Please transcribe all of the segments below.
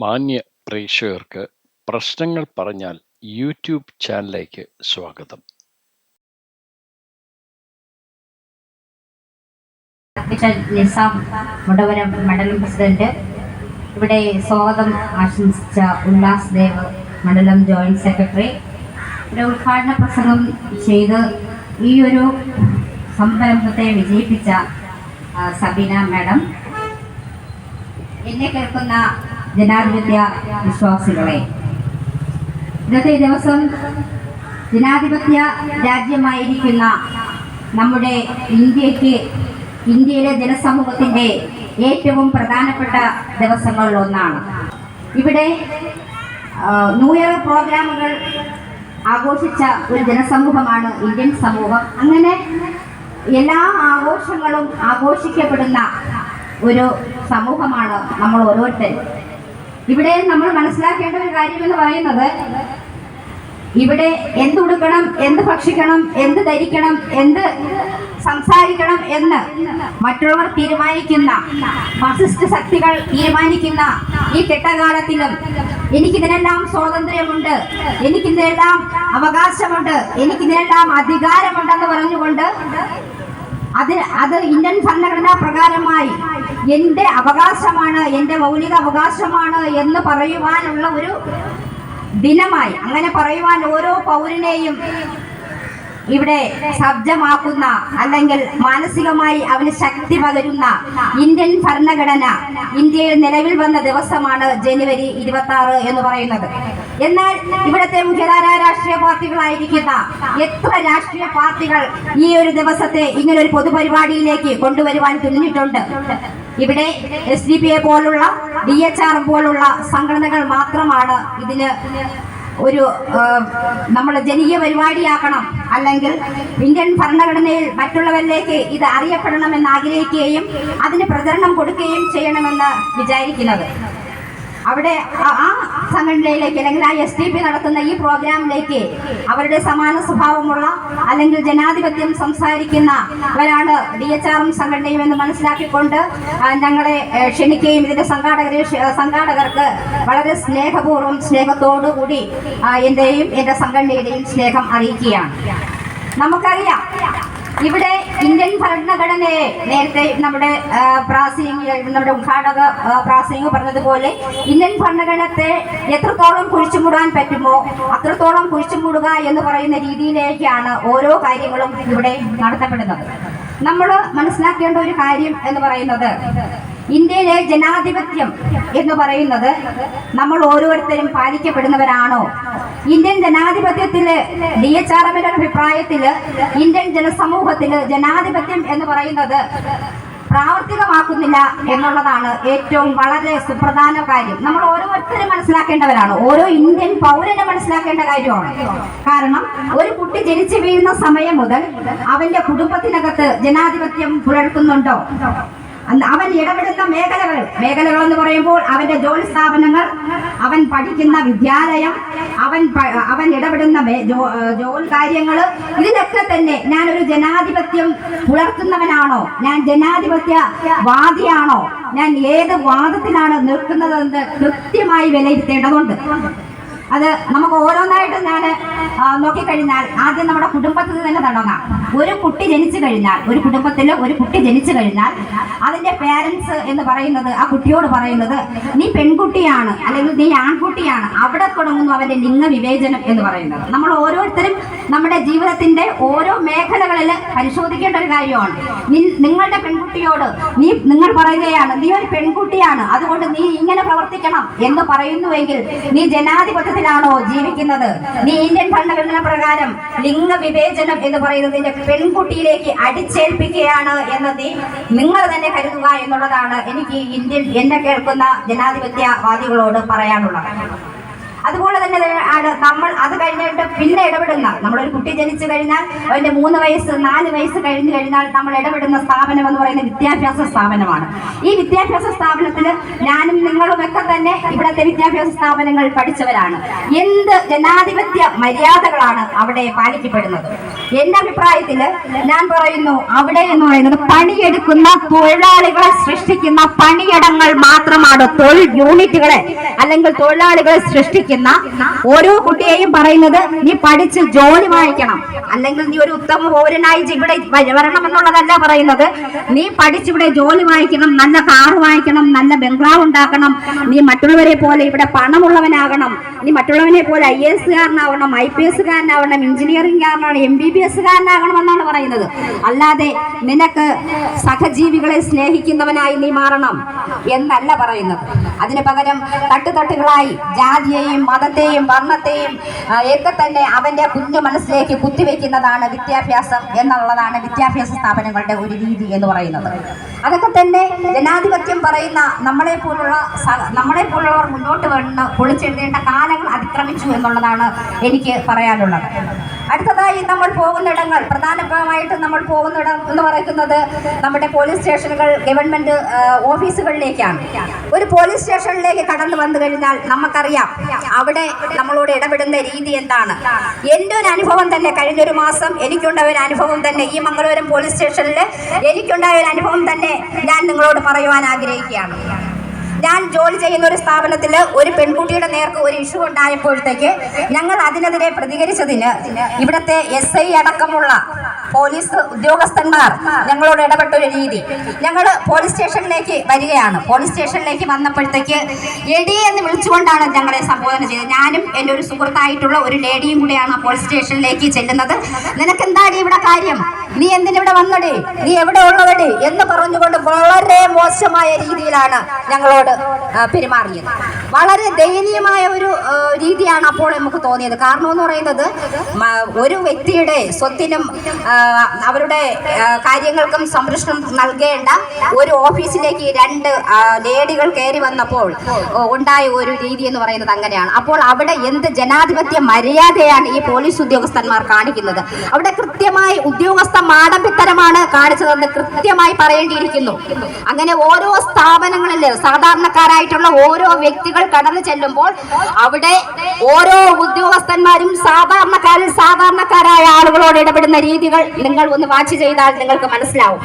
മാന്യ പ്രേക്ഷകർക്ക് പ്രശ്നങ്ങൾ പറഞ്ഞാൽ യൂട്യൂബ് ചാനലിലേക്ക് സ്വാഗതം. മുടവരം മണ്ഡലം പ്രസിഡന്റ്. ഇവിടെ സ്വാഗതം ആശംസിച്ച ഉല്ലാസ് ദേവ് മണ്ഡലം ജോയിന്റ് സെക്രട്ടറി. ഇവിടെ ഉദ്ഘാടന പ്രസംഗം ചെയ്ത് ഈ ഒരു സംരംഭത്തെ വിജയിപ്പിച്ച സബീന മാഡം. എന്നെ കേൾക്കുന്ന ജനാധിപത്യ വിശ്വാസികളെ. ഇന്നത്തെ ദിവസം ജനാധിപത്യ രാജ്യമായിരിക്കുന്ന നമ്മുടെ ഇന്ത്യയ്ക്ക് ഇന്ത്യയിലെ ജനസമൂഹത്തിന്റെ ഏറ്റവും പ്രധാനപ്പെട്ട ദിവസങ്ങളിൽ ഒന്നാണ്. ഇവിടെ ന്യൂ ഇയർ പ്രോഗ്രാമുകൾ ആഘോഷിച്ച ഒരു ജനസമൂഹമാണ് ഇന്ത്യൻ സമൂഹം. അങ്ങനെ എല്ലാ ആഘോഷങ്ങളും ആഘോഷിക്കപ്പെടുന്ന ഒരു സമൂഹമാണ് നമ്മൾ ഓരോരുത്തരും. ഇവിടെ നമ്മൾ മനസ്സിലാക്കേണ്ട ഒരു കാര്യം എന്ന് പറയുന്നത് ഇവിടെ എന്ത് ഉടുക്കണം എന്ത് ഭക്ഷിക്കണം എന്ത് ധരിക്കണം എന്ത് സംസാരിക്കണം എന്ന് മറ്റുള്ളവർ തീരുമാനിക്കുന്ന ഫാസിസ്റ്റ് ശക്തികൾ തീരുമാനിക്കുന്ന ഈ കെട്ടകാലത്തിലും എനിക്കിതിനെല്ലാം സ്വാതന്ത്ര്യമുണ്ട് എനിക്കിതിനെല്ലാം അവകാശമുണ്ട് എനിക്കിതിനെല്ലാം അധികാരമുണ്ടെന്ന് പറഞ്ഞുകൊണ്ട് അത് അത് ഇന്ത്യൻ ഭരണഘടനാ പ്രകാരമായി എന്റെ അവകാശമാണ് എന്റെ മൗലിക അവകാശമാണ് എന്ന് പറയുവാനുള്ള ഒരു ദിനമായി. അങ്ങനെ പറയുവാൻ ഓരോ പൗരനെയും ഇവിടെ സബ്ജമാക്കുന്ന അല്ലെങ്കിൽ മാനസികമായി അവന് ശക്തി പകരുന്ന ഇന്ത്യൻ ഭരണഘടന ഇന്ത്യയിൽ നിലവിൽ വന്ന ദിവസമാണ് ജനുവരി ഇരുപത്തി ആറ് എന്ന് പറയുന്നത്. എന്നാൽ ഇവിടുത്തെ മുഖ്യധാര രാഷ്ട്രീയ പാർട്ടികളായിരിക്കുന്ന എത്ര രാഷ്ട്രീയ പാർട്ടികൾ ഈ ഒരു ദിവസത്തെ ഇങ്ങനെ ഒരു പൊതുപരിപാടിയിലേക്ക് കൊണ്ടുവരുവാൻ തുനിഞ്ഞിട്ടുണ്ട്? ഇവിടെ എസ് ഡി പി എ പോലുള്ള ഡി എച്ച് ആർ പോലുള്ള സംഘടനകൾ മാത്രമാണ് ഇതിന് ഒരു നമ്മൾ ജനീയ പരിപാടിയാക്കണം. അല്ലെങ്കിൽ ഇന്ത്യൻ ഭരണഘടനയിൽ മറ്റുള്ളവരിലേക്ക് ഇത് അറിയപ്പെടണമെന്ന് ആഗ്രഹിക്കുകയും അതിന് പ്രചരണം കൊടുക്കുകയും ചെയ്യണമെന്ന് വിചാരിക്കുന്നത്. അവിടെ ആ- സംഘടനയിലേക്ക് അല്ലെങ്കിൽ ആ എസ് ഡി പി നടത്തുന്ന ഈ പ്രോഗ്രാമിലേക്ക് അവരുടെ സമാന സ്വഭാവമുള്ള അല്ലെങ്കിൽ ജനാധിപത്യം സംസാരിക്കുന്നവരാണ് ഡി എച്ച് ആറും സംഘടനയും എന്ന് മനസ്സിലാക്കിക്കൊണ്ട് ഞങ്ങളെ ക്ഷണിക്കുകയും ഇതിന്റെ സംഘാടകരെ സംഘാടകർക്ക് വളരെ സ്നേഹപൂർവം സ്നേഹത്തോടു കൂടി എന്റെയും എന്റെ സംഘടനയുടെയും സ്നേഹം അറിയിക്കുകയാണ്. നമുക്കറിയാം ഇവിടെ ഇന്ത്യൻ ഭരണഘടനയെ നേരത്തെ നമ്മുടെ പ്രാസിംഗ് നമ്മുടെ ഉദ്ഘാടക പ്രാസിംഗ് പറഞ്ഞതുപോലെ ഇന്ത്യൻ ഭരണഘടനത്തെ എത്രത്തോളം കുഴിച്ചുമൂടാൻ പറ്റുമോ അത്രത്തോളം കുഴിച്ചുമൂടുക എന്ന് പറയുന്ന രീതിയിലേക്കാണ് ഓരോ കാര്യങ്ങളും ഇവിടെ നടത്തപ്പെടുന്നത്. നമ്മൾ മനസ്സിലാക്കേണ്ട ഒരു കാര്യം എന്ന് പറയുന്നത് ഇന്ത്യയിലെ ജനാധിപത്യം എന്ന് പറയുന്നത് നമ്മൾ ഓരോരുത്തരും പാലിക്കപ്പെടുന്നവരാണോ? ഇന്ത്യൻ ജനാധിപത്യത്തിൽ ഡി എച്ച് ആർ എമ്മിന്റെ അഭിപ്രായത്തിൽ ഇന്ത്യൻ ജനസമൂഹത്തിൽ ജനാധിപത്യം എന്ന് പറയുന്നത് പ്രാവർത്തികമാക്കുന്നില്ല എന്നുള്ളതാണ് ഏറ്റവും വളരെ സുപ്രധാന കാര്യം. നമ്മൾ ഓരോരുത്തരും മനസ്സിലാക്കേണ്ടവരാണ്. ഓരോ ഇന്ത്യൻ പൗരനെ മനസ്സിലാക്കേണ്ട കാര്യമാണ്. കാരണം ഒരു കുട്ടി ജനിച്ചു വീഴുന്ന സമയം മുതൽ അവന്റെ കുടുംബത്തിനകത്ത് ജനാധിപത്യം പുലർത്തുന്നുണ്ടോ? അവൻ ഇടപെടുന്ന മേഖലകൾ. മേഖലകൾ എന്ന് പറയുമ്പോൾ അവന്റെ ജോലി സ്ഥാപനങ്ങൾ അവൻ പഠിക്കുന്ന വിദ്യാലയം അവൻ അവൻ ഇടപെടുന്ന ജോലി കാര്യങ്ങൾ. ഇതിലൊക്കെ തന്നെ ഞാൻ ഒരു ജനാധിപത്യം പുലർത്തുന്നവനാണോ? ഞാൻ ജനാധിപത്യ വാദിയാണോ? ഞാൻ ഏത് വാദത്തിലാണ് നിൽക്കുന്നതെന്ന് കൃത്യമായി വിലയിരുത്തേണ്ടതുണ്ട്. അത് നമുക്ക് ഓരോന്നായിട്ട് ഞാൻ നോക്കിക്കഴിഞ്ഞാൽ ആദ്യം നമ്മുടെ കുടുംബത്തിൽ തന്നെ തുടങ്ങാം. ഒരു കുട്ടി ജനിച്ചു കഴിഞ്ഞാൽ ഒരു കുടുംബത്തിൽ ഒരു കുട്ടി ജനിച്ചു കഴിഞ്ഞാൽ അതിന്റെ പേരൻസ് എന്ന് പറയുന്നത് ആ കുട്ടിയോട് പറയുന്നത് നീ പെൺകുട്ടിയാണ് അല്ലെങ്കിൽ നീ ആൺകുട്ടിയാണ് അവിടെ തുടങ്ങുന്നു അവന്റെ ലിംഗ വിവേചനം എന്ന് പറയുന്നത്. നമ്മൾ ഓരോരുത്തരും നമ്മുടെ ജീവിതത്തിന്റെ ഓരോ മേഖലകളിൽ പരിശോധിക്കേണ്ട ഒരു കാര്യമാണ്. നിങ്ങളുടെ പെൺകുട്ടിയോട് നീ നിങ്ങൾ പറയുകയാണ് നീ ഒരു പെൺകുട്ടിയാണ് അതുകൊണ്ട് നീ ഇങ്ങനെ പ്രവർത്തിക്കണം എന്ന് പറയുന്നുവെങ്കിൽ നീ ജനാധിപത്യത്തിലാണോ ജീവിക്കുന്നത്? നീ ഇന്ത്യൻ ഭരണഘടന പ്രകാരം ലിംഗ വിവേചനം എന്ന് പറയുന്നതിന്റെ പെൺകുട്ടിയിലേക്ക് അടിച്ചേൽപ്പിക്കുകയാണ് എന്ന് നീ നിങ്ങൾ തന്നെ കരുതുക എന്നുള്ളതാണ് എനിക്ക് ഇന്ത്യൻ എന്നെ കേൾക്കുന്ന ജനാധിപത്യവാദികളോട് പറയാനുള്ളത്. അതുപോലെ തന്നെ ആണ് നമ്മൾ അത് കഴിഞ്ഞിട്ട് പിന്നെ ഇടപെടുന്ന. നമ്മളൊരു കുട്ടി ജനിച്ചു കഴിഞ്ഞാൽ അവന്റെ മൂന്ന് വയസ്സ് നാല് വയസ്സ് കഴിഞ്ഞു കഴിഞ്ഞാൽ നമ്മൾ ഇടപെടുന്ന സ്ഥാപനം എന്ന് പറയുന്ന വിദ്യാഭ്യാസ സ്ഥാപനമാണ്. ഈ വിദ്യാഭ്യാസ സ്ഥാപനത്തിൽ ഞാനും നിങ്ങളും ഒക്കെ തന്നെ ഇവിടുത്തെ വിദ്യാഭ്യാസ സ്ഥാപനങ്ങൾ പഠിച്ചവരാണ്. എന്ത് ജനാധിപത്യ മര്യാദകളാണ് അവിടെ പാലിക്കപ്പെടുന്നത്? എന്റെ അഭിപ്രായത്തിൽ ഞാൻ പറയുന്നു അവിടെ എന്ന് പറയുന്നത് പണിയെടുക്കുന്ന തൊഴിലാളികളെ സൃഷ്ടിക്കുന്ന പണിയിടങ്ങൾ മാത്രമാണ് തൊഴിൽ യൂണിറ്റുകളെ അല്ലെങ്കിൽ തൊഴിലാളികളെ സൃഷ്ടിക്കുന്ന ഓരോ കുട്ടിയെയും പറയുന്നത് നീ പഠിച്ച് ജോലി വാങ്ങിക്കണം. അല്ലെങ്കിൽ നീ ഒരു ഉത്തമ പൗരനായി ഇവിടെ വരണം എന്നുള്ളതല്ല പറയുന്നത്. നീ പഠിച്ചിവിടെ ജോലി വാങ്ങിക്കണം നല്ല കാർ വാങ്ങിക്കണം നല്ല ബംഗ്ലാവ് ഉണ്ടാക്കണം. നീ മറ്റുള്ളവരെ പോലെ ഇവിടെ പണമുള്ളവനാകണം. നീ മറ്റുള്ളവനെ പോലെ ഐ എസ് കാരനാവണം ഐ പി എസ് കാരനാവണം എഞ്ചിനീയറിംഗ് കാരനാവണം എം ബി ബി എസ് പറയുന്നത്. അല്ലാതെ നിനക്ക് സഹജീവികളെ സ്നേഹിക്കുന്നവനായി നീ മാറണം എന്നല്ല പറയുന്നത്. അതിന് പകരം തട്ടുതട്ടുകളായി ജാതിയെയും മതത്തെയും വർണത്തെയും ഒക്കെ തന്നെ അവന്റെ കുഞ്ഞു മനസ്സിലേക്ക് കുത്തിവെക്കുന്നതാണ് വിദ്യാഭ്യാസം എന്നുള്ളതാണ് വിദ്യാഭ്യാസ സ്ഥാപനങ്ങളുടെ ഒരു രീതി എന്ന് പറയുന്നത്. അതൊക്കെ തന്നെ ജനാധിപത്യം പറയുന്ന നമ്മളെ പോലുള്ള നമ്മളെ പോലുള്ളവർ മുന്നോട്ട് വന്ന് പൊളിച്ചെഴുതേണ്ട കാലങ്ങൾ അതിക്രമിച്ചു എന്നുള്ളതാണ് എനിക്ക് പറയാനുള്ളത്. അടുത്തതായി നമ്മൾ പോകുന്നിടങ്ങൾ പ്രധാനമായിട്ട് നമ്മൾ പോകുന്നിടം എന്ന് പറയുന്നത് നമ്മുടെ പോലീസ് സ്റ്റേഷനുകൾ ഗവൺമെന്റ് ഓഫീസുകളിലേക്കാണ്. ഒരു പോലീസ് സ്റ്റേഷനിലേക്ക് കടന്നു വന്നു കഴിഞ്ഞാൽ നമുക്കറിയാം അവിടെ നമ്മളോട് ഇടപെടുന്ന രീതി എന്താണ്. എന്റെ ഒരു അനുഭവം തന്നെ കഴിഞ്ഞൊരു മാസം എനിക്കുണ്ടായ ഒരു അനുഭവം തന്നെ ഈ മംഗളൂരം പോലീസ് സ്റ്റേഷനിൽ എനിക്കുണ്ടായ ഒരു അനുഭവം തന്നെ ഞാൻ നിങ്ങളോട് പറയുവാൻ ആഗ്രഹിക്കുകയാണ്. ഞാൻ ജോലി ചെയ്യുന്ന ഒരു സ്ഥാപനത്തിൽ ഒരു പെൺകുട്ടിയുടെ നേർക്ക് ഒരു ഇഷ്യൂ ഉണ്ടായപ്പോഴത്തേക്ക് ഞങ്ങൾ അതിനെതിരെ പ്രതികരിച്ചതിന് ഇവിടുത്തെ എസ് ഐ അടക്കമുള്ള പോലീസ് ഉദ്യോഗസ്ഥന്മാർ ഞങ്ങളോട് ഇടപെട്ട ഒരു രീതി. ഞങ്ങൾ പോലീസ് സ്റ്റേഷനിലേക്ക് വരികയാണ്. പോലീസ് സ്റ്റേഷനിലേക്ക് വന്നപ്പോഴത്തേക്ക് എടി എന്ന് വിളിച്ചുകൊണ്ടാണ് ഞങ്ങളെ സംബോധന ചെയ്തത്. ഞാനും എന്റെ ഒരു സുഹൃത്തായിട്ടുള്ള ഒരു ലേഡിയും കൂടെയാണ് പോലീസ് സ്റ്റേഷനിലേക്ക് ചെല്ലുന്നത്. നിനക്ക് എന്താണ് ഇവിടെ കാര്യം? നീ എന്തിനിവിടെ വന്നടി? നീ എവിടെ ഉള്ളവടി എന്ന് പറഞ്ഞുകൊണ്ട് വളരെ മോശമായ രീതിയിലാണ് ഞങ്ങളോട് പെരുമാറിയത്. വളരെ ദയനീയമായ ഒരു രീതിയാണ് അപ്പോൾ നമുക്ക് തോന്നിയത്. കാരണം എന്ന് പറയുന്നത് ഒരു വ്യക്തിയുടെ സ്വത്തിനും അവരുടെ കാര്യങ്ങൾക്കും സംരക്ഷണം നൽകേണ്ട ഒരു ഓഫീസിലേക്ക് രണ്ട് ലേഡികൾ കയറി വന്നപ്പോൾ ഉണ്ടായ ഒരു രീതി എന്ന് പറയുന്നത് അങ്ങനെയാണ്. അപ്പോൾ അവിടെ എന്ത് ജനാധിപത്യ മര്യാദയാണ് ഈ പോലീസ് ഉദ്യോഗസ്ഥന്മാർ കാണിക്കുന്നത്? അവിടെ കൃത്യമായി ഉദ്യോഗസ്ഥ മാടമ്പിത്തരമാണ് കാണിച്ചതെന്ന് കൃത്യമായി പറയേണ്ടിയിരിക്കുന്നു. അങ്ങനെ ഓരോ സ്ഥാപനങ്ങളിൽ സാധാരണക്കാരായിട്ടുള്ള ഓരോ വ്യക്തികൾ കടന്നു ചെല്ലുമ്പോൾ അവിടെ ഓരോ ഉദ്യോഗസ്ഥന്മാരും സാധാരണക്കാരിൽ സാധാരണക്കാരായ ആളുകളോട് ഇടപെടുന്ന രീതികൾ നിങ്ങൾ ഒന്ന് വാച്ച് ചെയ്താൽ നിങ്ങൾക്ക് മനസ്സിലാവും.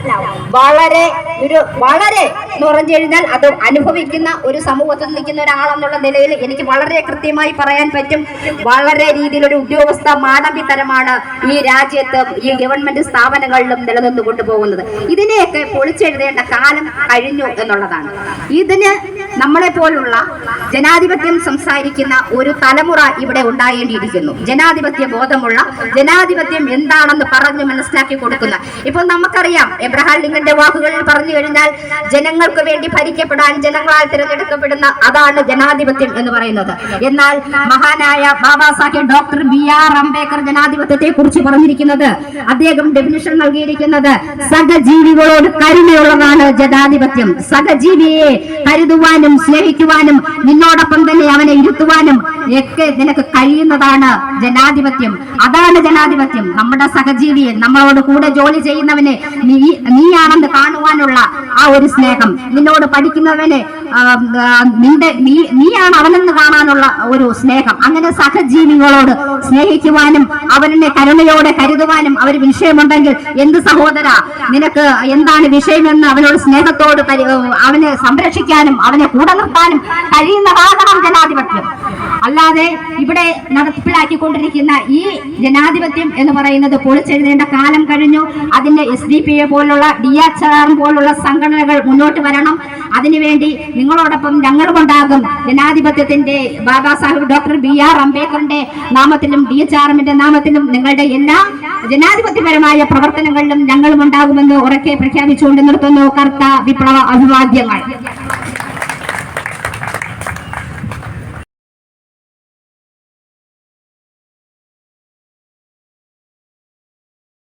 വളരെ ഒരു വളരെ എന്ന് കഴിഞ്ഞാൽ അത് അനുഭവിക്കുന്ന ഒരു സമൂഹത്തിൽ നിൽക്കുന്ന ഒരാളെന്നുള്ള നിലയിൽ എനിക്ക് വളരെ കൃത്യമായി പറയാൻ പറ്റും. വളരെ രീതിയിൽ ഒരു ഉദ്യോഗസ്ഥ മാനവിത്തരമാണ് ഈ രാജ്യത്ത് ഈ ഗവൺമെന്റ് സ്ഥാപനങ്ങളിലും നിലനിന്ന് കൊണ്ടുപോകുന്നത് ഇതിനെയൊക്കെ പൊളിച്ചെഴുതേണ്ട കാലം കഴിഞ്ഞു എന്നുള്ളതാണ്. ഇതിന് നമ്മളെ പോലുള്ള ജനാധിപത്യം സംസാരിക്കുന്ന ഒരു തലമുറ ഇവിടെ ഉണ്ടാകേണ്ടിയിരിക്കുന്നു ജനാധിപത്യ ബോധമുള്ള ജനാധിപത്യം എന്താണെന്ന് പറഞ്ഞു മനസ്സിലാക്കി കൊടുക്കുന്ന. ഇപ്പൊ നമുക്കറിയാം എബ്രഹാം ലിങ്കന്റെ വാക്കുകളിൽ പറഞ്ഞു കഴിഞ്ഞാൽ ജനങ്ങൾക്ക് വേണ്ടി ഭരിക്കപ്പെടാൻ ജനങ്ങളാൽ തിരഞ്ഞെടുക്കപ്പെടുന്ന അതാണ് ജനാധിപത്യം എന്ന് പറയുന്നത്. എന്നാൽ മഹാനായ Baba Saheb doctor B R Ambedkar ജനാധിപത്യത്തെ കുറിച്ച് പറഞ്ഞിരിക്കുന്നത് അദ്ദേഹം ഡെഫിനിഷൻ നൽകിയിരിക്കുന്നത് സഹജീവികളോട് കരുണയുള്ളതാണ് ജനാധിപത്യം. സഹജീവിയെ കരുതുവാനും സ്നേഹിക്കുവാനും നിന്നോടൊപ്പം തന്നെ അവനെ ഇരുത്തുവാനും ഒക്കെ നിനക്ക് കഴിയുന്നതാണ് ജനാധിപത്യം. അതാണ് ജനാധിപത്യം. നമ്മുടെ സഹജീവിയെ നമ്മളോട് കൂടെ ജോലി ചെയ്യുന്നവനെ നീ നീയാണെന്ന് കാണുവാനുള്ള ആ ഒരു സ്നേഹം. നിന്നോട് പഠിക്കുന്നവനെ നിന്റെ നീ നീയാണ് അവനെന്ന് കാണാനുള്ള ഒരു സ്നേഹം. അങ്ങനെ സഹജീവികളോട് സ്നേഹിക്കുവാനും അവനെ കരുണയോടെ കരുതുവാനും അവർ വിഷയമുണ്ടെങ്കിൽ എന്ത് സഹോദര? നിനക്ക് എന്താണ് വിഷയമെന്ന് അവനോട് സ്നേഹത്തോട് അവനെ സംരക്ഷിക്കാനും അവനെ കൂടെ നിർത്താനും ഭാഗമാണ് ജനാധിപത്യം. അല്ലാതെ ഇവിടെ നടപ്പിലാക്കിക്കൊണ്ടിരിക്കുന്ന ഈ ജനാധിപത്യം എന്ന് പറയുന്നത് പൊളിച്ചെഴുതേണ്ട കാലം കഴിഞ്ഞു. അതിന്റെ എസ് ഡി പി എ പോലുള്ള ഡി എച്ച് ആർ പോലുള്ള സംഘടനകൾ മുന്നോട്ട് വരണം. അതിനുവേണ്ടി നിങ്ങളോടൊപ്പം ഞങ്ങളുമുണ്ടാകും. ജനാധിപത്യത്തിന്റെ Baba Saheb doctor B R അംബേദ്കറിന്റെ നാമത്തിലും ഡി എച്ച് ആർ എമ്മിന്റെ നാമത്തിലും നിങ്ങളുടെ എല്ലാ ജനാധിപത്യപരമായ പ്രവർത്തനങ്ങളിലും ഞങ്ങളും ഉണ്ടാകുമെന്ന് ഉറക്കെ പ്രഖ്യാപിച്ചുകൊണ്ട് നിർത്തുന്നു. കർത്ത വിപ്ലവ അഭിവാദ്യങ്ങൾ.